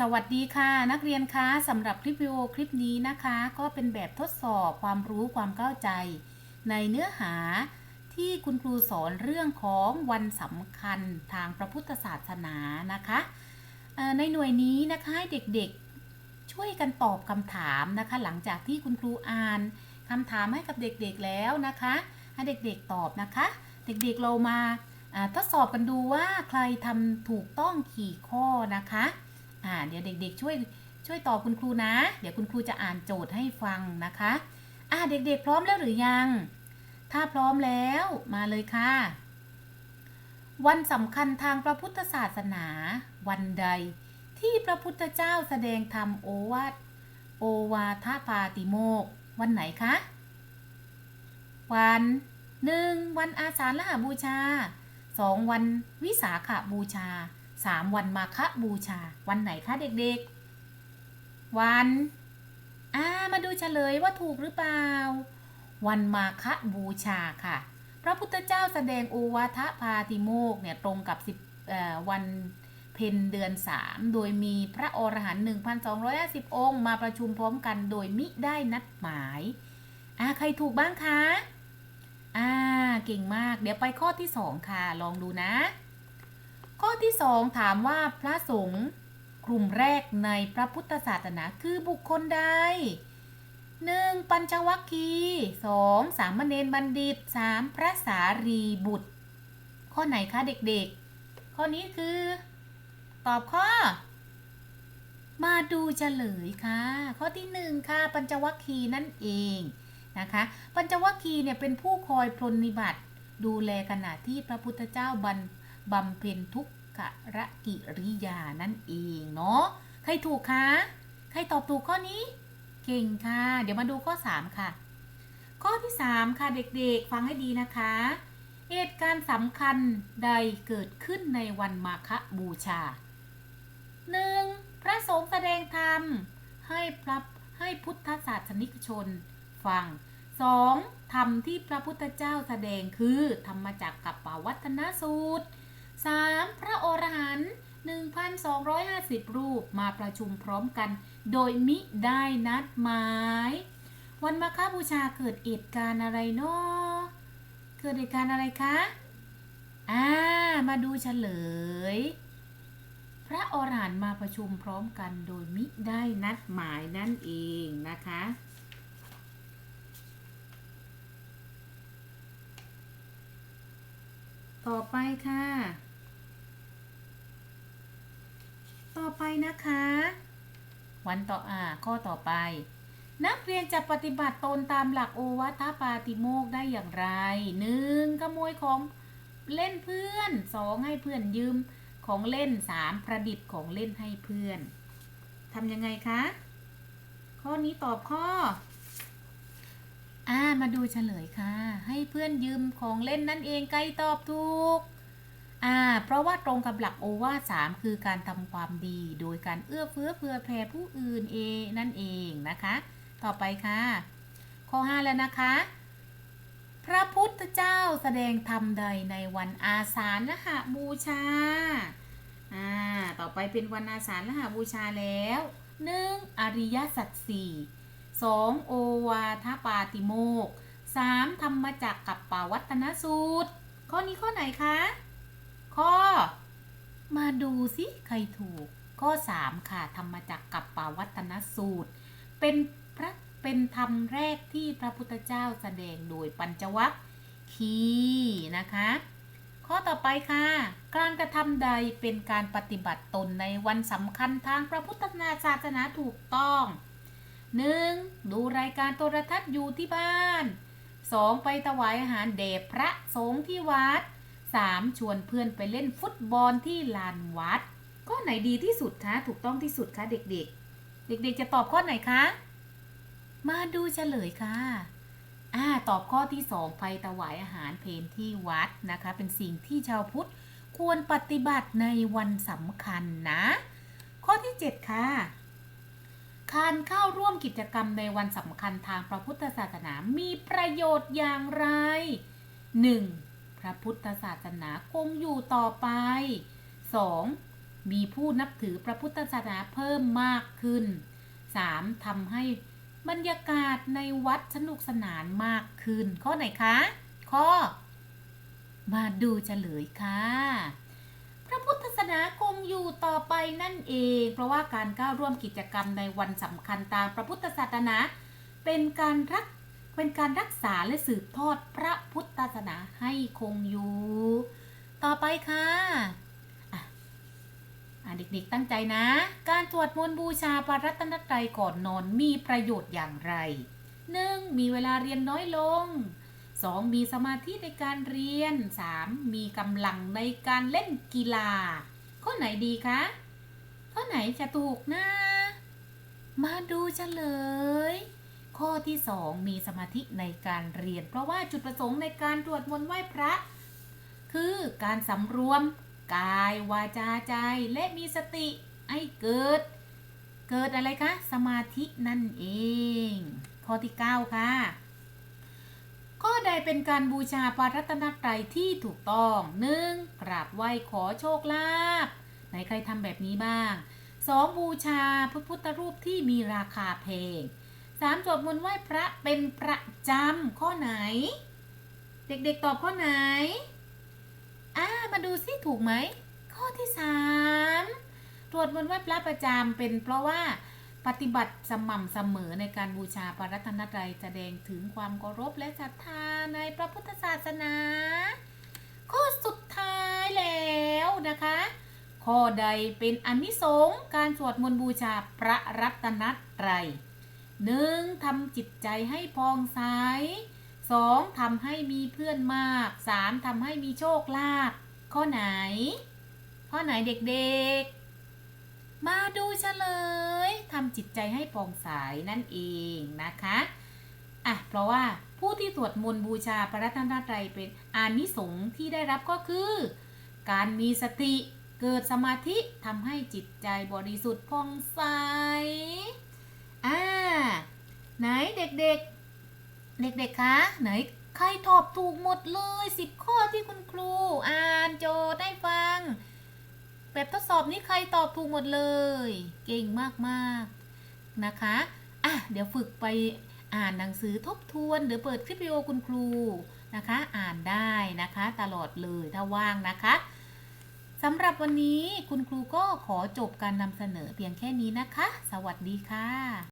สวัสดีค่ะ นักเรียนคะสำหรับคลิปวิดีโอคลิปนี้นะคะ ก็เป็นแบบทดสอบความรู้ความเข้าใจ ในเนื้อหาที่คุณครูสอนเรื่องของวันสำคัญทางพระพุทธศาสนานะคะในหน่วยนี้นะคะให้เด็กๆช่วยกันตอบคำถามนะคะ หลังจากที่คุณครูอ่านคำถามให้กับเด็กๆแล้วนะคะให้เด็กๆตอบนะคะ เด็กๆเรามาอ่าทดสอบกันดูว่าใครทำถูกต้องกี่ข้อนะคะ อ่าเดี๋ยวเด็ก ๆ ช่วยช่วยตอบคุณครูนะ เดี๋ยวคุณครูจะอ่านโจทย์ให้ฟังนะคะ อ่าเด็กๆ พร้อมแล้วหรือยัง ถ้าพร้อมแล้วมาเลยค่ะ วันสำคัญทางพระพุทธศาสนา วันใดที่พระพุทธเจ้าแสดงธรรมโอวาทโอวาทปาติโมกข์วันไหนคะ วันหนึ่งวันอาสาฬหบูชาสองวันวิสาขบูชา สามวันมาฆบูชา วันไหนคะเด็กๆ วันอ่ามาดูเฉลยว่าถูกหรือเปล่า วันมาฆบูชาค่ะ พระพุทธเจ้าแสดงโอวาทปาติโมกเนี่ยตรงกับ10เอ่อวันเพ็ญเดือน 3 โดยมีพระอรหันต์1,250 องค์ มาประชุมพร้อมกันโดยมิได้นัดหมายอ่าใครถูกบ้างคะอ่าเก่งมาก เดี๋ยวไปข้อที่สองค่ะ ลองดูนะ ที่สองถามว่าพระสงฆ์กลุ่มแรกในพระพุทธศาสนาคือบุคคลใดหนึ่งปัญจวัคคีย์สองสามเณรบัณฑิตสามพระสารีบุตร ข้อไหนคะเด็กๆ ข้อนี้คือ ตอบข้อ มาดูเฉลยค่ะ ข้อที่หนึ่งค่ะ ปัญจวัคคีย์นั่นเองนะคะ ปัญจวัคคีย์เนี่ยเป็นผู้คอยปรนนิบัติ ดูแลขณะที่พระพุทธเจ้าบรรบำเพ็ญทุกข ระกิริยานั่นเองเนาะ ใครถูกคะ ใครตอบถูกข้อนี้ เก่งค่ะ เดี๋ยวมาดูข้อ 3 ค่ะ ข้อที่ 3 ค่ะเด็กๆ ฟังให้ดีนะคะ เหตุการณ์สำคัญใดเกิดขึ้นในวันมาฆบูชา 1. พระสงฆ์แสดงธรรม ให้พระให้พุทธศาสนิกชน ฟัง 2. ธรรมที่พระพุทธเจ้าแสดงคือธรรมจักรกับปวัฒนสูตร 3. พระอรหันต์1,250 รูปมาประชุมพร้อมกัน โดยมิได้นัดหมาย วันมาฆบูชาเกิดเหตุการณ์อะไรเนาะเกิดเหตุการณ์อะไรคะอ่ามาดูเฉลย พระอรหันต์มาประชุมพร้อมกันโดยมิได้นัดหมายนั่นเองนะคะต่อไปค่ะ ต่อไปนะคะ วันต่ออ่าข้อต่อไป นักเรียนจะปฏิบัติตนตามหลักโอวัตปาติโมกได้อย่างไรหนึ่งขโมยของเล่นเพื่อนสองให้เพื่อนยืมของเล่นสามประดิษฐ์ของเล่นให้เพื่อนทำยังไงคะ ข้อนี้ตอบข้ออ่ามาดูเฉลยค่ะ ให้เพื่อนยืมของเล่นนั่นเองไกลตอบถูก อ่าเพราะว่าตรงกับหลักโอวาทสามคือการทำความดี โดยการเอื้อเฟื้อเผื่อแผ่ผู้อื่นเองนั่นเองนะคะ ต่อไปค่ะ ข้อ 5 แล้วนะคะ พระพุทธเจ้าแสดงธรรมใดในวันอาสาฬหบูชาอ่าต่อไปเป็นวันอาสาฬหบูชาแล้วหนึ่งอริยสัจสี่สองโอวาทปาติโมกสามธรรมจักกับปาวัตนสูตร ข้อนี้ข้อไหนคะ ข้อ มาดูสิใครถูก ข้อ 3 ค่ะ ธรรมจักกับปาวัตนสูตร เป็นพระเป็นธรรมแรกที่พระพุทธเจ้าแสดงโดยปัญจวัคคีนะคะ ข้อต่อไปค่ะ การกระทำใดเป็นการปฏิบัติตนในวันสำคัญทางพระพุทธศาสนาถูกต้อง 1. ดูรายการโทรทัศน์อยู่ที่บ้าน 2. ไปถวายอาหารแด่พระสงฆ์ที่วัด 3. ชวนเพื่อนไปเล่นฟุตบอลที่ลานวัด ข้อไหนดีที่สุดคะ ถูกต้องที่สุดคะเด็กๆ เด็กๆ จะตอบข้อไหนคะ มาดูเฉลยค่ะอ่าตอบข้อที่2ไปถวายอาหารเพนที่วัดนะคะ เป็นสิ่งที่ชาวพุทธควรปฏิบัติในวันสำคัญนะ ข้อที่ 7 ค่ะ การเข้าร่วมกิจกรรมในวันสำคัญทางพระพุทธศาสนามีประโยชน์อย่างไร 1. พระพุทธศาสนาคงอยู่ต่อไป 2. มีผู้นับถือพระพุทธศาสนาเพิ่มมากขึ้น 3. ทำให้บรรยากาศในวัดสนุกสนานมากขึ้น ข้อไหนคะ ข้อ มาดูเฉลยค่ะ พระพุทธศาสนาคงอยู่ต่อไปนั่นเอง เพราะว่าการก้าวร่วมกิจกรรมในวันสำคัญตามพระพุทธศาสนา เป็นการรักเป็นการรักษาและสืบทอดพระพุทธศาสนา คงอยู่ ต่อไปค่ะอะเด็กๆตั้งใจนะ การสวดมนต์บูชาพระรัตนตรัยก่อนนอนมีประโยชน์อย่างไร 1. มีเวลาเรียนน้อยลง 2. มีสมาธิในการเรียน 3. มีกำลังในการเล่นกีฬา ข้อไหนดีคะ ข้อไหนจะถูกนะ มาดูเฉลย ข้อที่ 2 มีสมาธิในการเรียน เพราะว่าจุดประสงค์ในการตรวจมนต์ไหว้พระ คือการสำรวมกายวาจาใจและมีสติให้เกิด เกิดอะไรคะ สมาธินั่นเอง ข้อที่ 9 ค่ะ ข้อใดเป็นการบูชาพระรัตนตรัยที่ถูกต้อง 1. กราบไหว้ขอโชคลาภไหนใครทำแบบนี้บ้าง 2. บูชาพระพุทธรูปที่มีราคาแพง 3. สวดมนต์ไหว้พระเป็นประจำข้อไหน เด็กๆตอบข้อไหนอ่ามาดูซิถูกไหม ข้อที่3ตรวจมนต์ไหว้พระประจำเป็นเพราะว่าปฏิบัติสม่ำเสมอในการบูชาพระรัตนตรัยแสดงถึงความเคารพและศรัทธาในพระพุทธศาสนา ข้อสุดท้ายแล้วนะคะ ข้อใดเป็นอนิสงส์การสวดมนต์บูชาพระรัตนตรัย หนึ่งทำจิตใจให้พองใสสองทำให้มีเพื่อนมากสามทำให้มีโชคลาภข้อไหน ข้อไหนเด็กๆ มาดูเฉลยทำจิตใจให้ปองใสนั่นเองนะคะอะเพราะว่าผู้ที่สวดมนต์บูชาพระรัตนตรัยเป็นอานิสงส์ที่ได้รับก็คือ การมีสติเกิดสมาธิทำให้จิตใจบริสุทธิ์ผ่องใส อ่าไหนเด็กๆ เด็กๆคะไหนใครตอบถูกหมดเลยสิบข้อที่คุณครูอ่านโจทย์ได้ฟัง แบบทดสอบนี้ใครตอบถูกหมดเลย เก่งมากๆนะคะอะเดี๋ยวฝึกไปอ่านหนังสือทบทวนหรือเปิดคลิปวิดีโอคุณครูนะคะ อ่านได้นะคะตลอดเลยถ้าว่างนะคะสำหรับวันนี้คุณครูก็ขอจบการนำเสนอเพียงแค่นี้นะคะ สวัสดีค่ะ